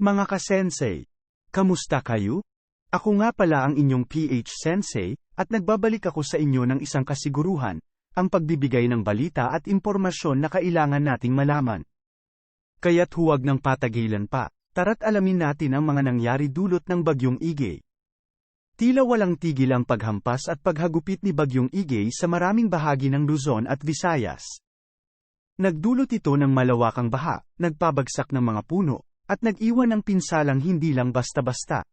Mga ka-sensei, kamusta kayo? Ako nga pala ang inyong PH Sensei, at nagbabalik ako sa inyo ng isang kasiguruhan, ang pagbibigay ng balita at impormasyon na kailangan nating malaman. Kaya't huwag ng patagilan pa, tara't alamin natin ang mga nangyari dulot ng Bagyong Igay. Tila walang tigil ang paghampas at paghagupit ni Bagyong Igay sa maraming bahagi ng Luzon at Visayas. Nagdulot ito ng malawakang baha, nagpabagsak ng mga puno, at nag-iwan ng pinsalang hindi lang basta-basta.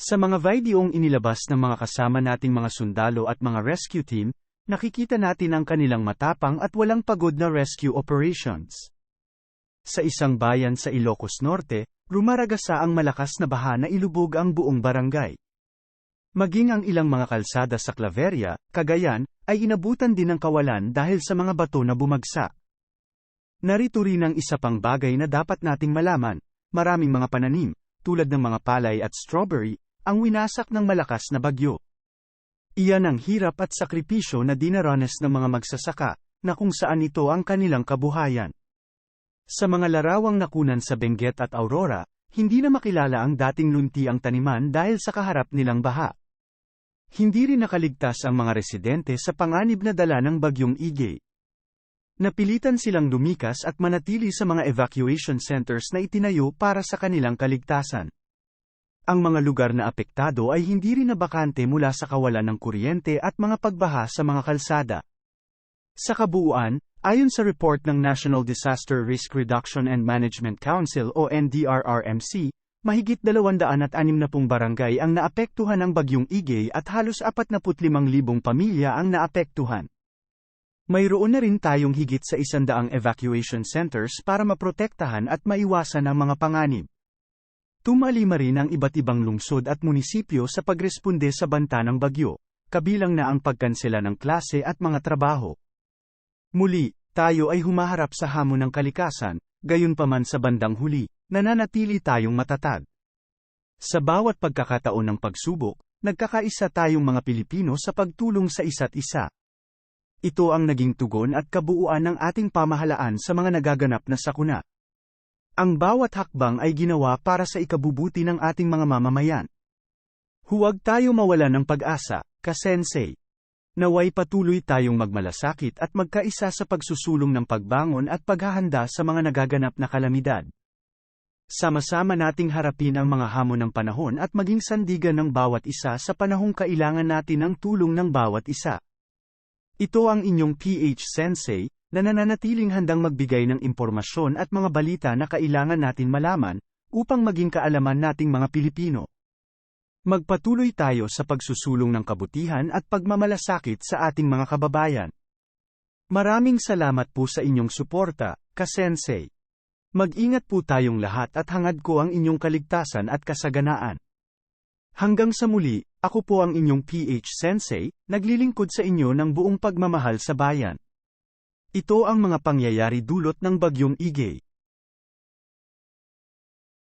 Sa mga videong inilabas ng mga kasama nating mga sundalo at mga rescue team, nakikita natin ang kanilang matapang at walang pagod na rescue operations. Sa isang bayan sa Ilocos Norte, rumaragasa ang malakas na baha na ilubog ang buong barangay. Maging ang ilang mga kalsada sa Claveria, Cagayan, ay inabutan din ng kawalan dahil sa mga bato na bumagsak. Narito rin ang isa pang bagay na dapat nating malaman, maraming mga pananim, tulad ng mga palay at strawberry, ang winasak ng malakas na bagyo. Iyan ang hirap at sakripisyo na dinaranas ng mga magsasaka, na kung saan ito ang kanilang kabuhayan. Sa mga larawang nakunan sa Benguet at Aurora, hindi na makilala ang dating lunti ang taniman dahil sa kaharap nilang baha. Hindi rin nakaligtas ang mga residente sa panganib na dala ng bagyong Igay. Napilitan silang lumikas at manatili sa mga evacuation centers na itinayo para sa kanilang kaligtasan. Ang mga lugar na apektado ay hindi rin nabakante mula sa kawalan ng kuryente at mga pagbaha sa mga kalsada. Sa kabuuan, ayon sa report ng National Disaster Risk Reduction and Management Council o NDRRMC, mahigit 260 barangay ang naapektuhan ng bagyong Igay at halos 45,000 pamilya ang naapektuhan. Mayroon na rin tayong higit sa isandaang evacuation centers para maprotektahan at maiwasan ang mga panganib. Tumalima rin ang iba't ibang lungsod at munisipyo sa pagresponde sa banta ng bagyo, kabilang na ang pagkansela ng klase at mga trabaho. Muli, tayo ay humaharap sa hamon ng kalikasan, gayunpaman sa bandang huli, nananatili tayong matatag. Sa bawat pagkakataon ng pagsubok, nagkakaisa tayong mga Pilipino sa pagtulong sa isa't isa. Ito ang naging tugon at kabuuan ng ating pamahalaan sa mga nagaganap na sakuna. Ang bawat hakbang ay ginawa para sa ikabubuti ng ating mga mamamayan. Huwag tayo mawalan ng pag-asa, kasensei. Naway patuloy tayong magmalasakit at magkaisa sa pagsusulong ng pagbangon at paghahanda sa mga nagaganap na kalamidad. Sama-sama nating harapin ang mga hamon ng panahon at maging sandigan ng bawat isa sa panahong kailangan natin ng tulong ng bawat isa. Ito ang inyong PH Sensei, na nananatiling handang magbigay ng impormasyon at mga balita na kailangan natin malaman, upang maging kaalaman nating mga Pilipino. Magpatuloy tayo sa pagsusulong ng kabutihan at pagmamalasakit sa ating mga kababayan. Maraming salamat po sa inyong suporta, kasensei. Mag-ingat po tayong lahat at hangad ko ang inyong kaligtasan at kasaganaan. Hanggang sa muli, ako po ang inyong PH Sensei, naglilingkod sa inyo ng buong pagmamahal sa bayan. Ito ang mga pangyayari dulot ng bagyong Igay.